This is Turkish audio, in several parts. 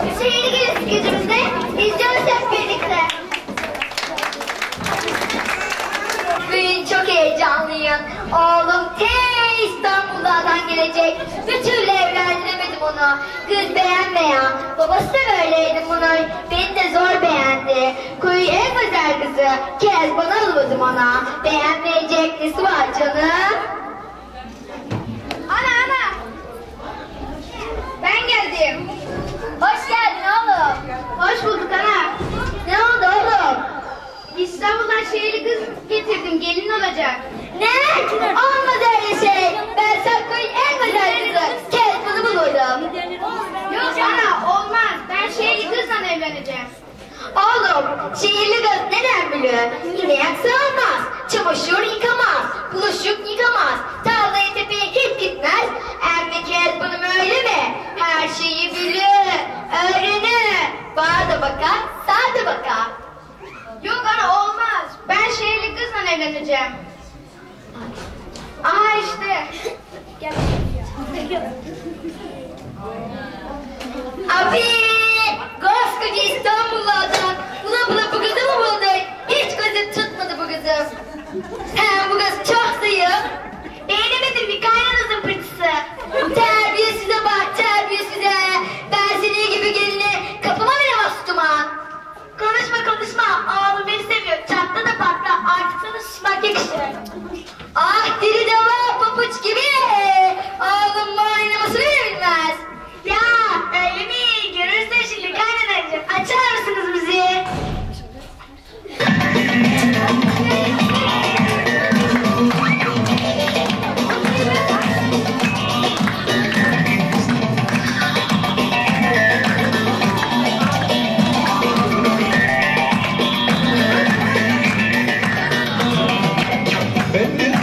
Şehir gezisi gücümüzde izliyoruz hep birlikte. Bugün çok heyecanlıyım. Oğlum te İstanbul'dan gelecek. Bir türlü evlendiremedim onu. Kız beğenme ya. Babası da böyleydi bunun. Beni de zor beğendi. Kuyu en özel kızı. Kez bana olmadım ona. Beğenmeyecek nesi var canım? Olacak. Ne? Olmaz öyle şey. Ben Sakko'nun en güzel kızı. Kes bunu bulurdum. Yok ana olmaz. Ben şehirli kızla evleneceğim. Oğlum şehirli kız neden biliyor? İneğe sığmaz. Çamaşır yıkamaz. Bulaşık yıkamaz. Tarlaya tepeye hiç gitmez. Kez bunu öyle mi? Her şeyi bilir. Öğrenir. Bağa da bakar, sağa da bakar. Yok ana olmaz. Ben şehirli kızla evleneceğim. Aha işte. Abi! Koskoca İstanbul'da adam. Bula bula bu kızı mı buldun? Hiç gözüm tutmadı bu kızı. He bu kız çok zayıf. Beğenemedim bir kaynanızın pırtısı. Terbiyesize bak terbiyesize. Ben senin gibi gelini kapıma bile bastuma. Konuşma konuşma. Oğlum beni seviyor. Çatla da patla. Artık sana susmak yakışır.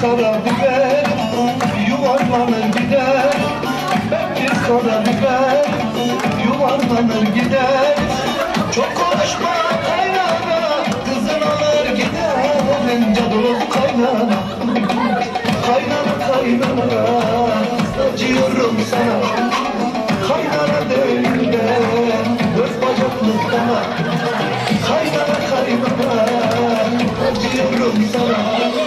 kara biber yuvarlanır gider. Ben bir kara biber yuvarlanır gider. Çok konuşma kaynana kızın alır gider. Bence dolup kaynana Kaynana kaynana. Acıyorum sana. Kaynana değil de göz bacaklık bana Kaynana kaynana. Acıyorum sana.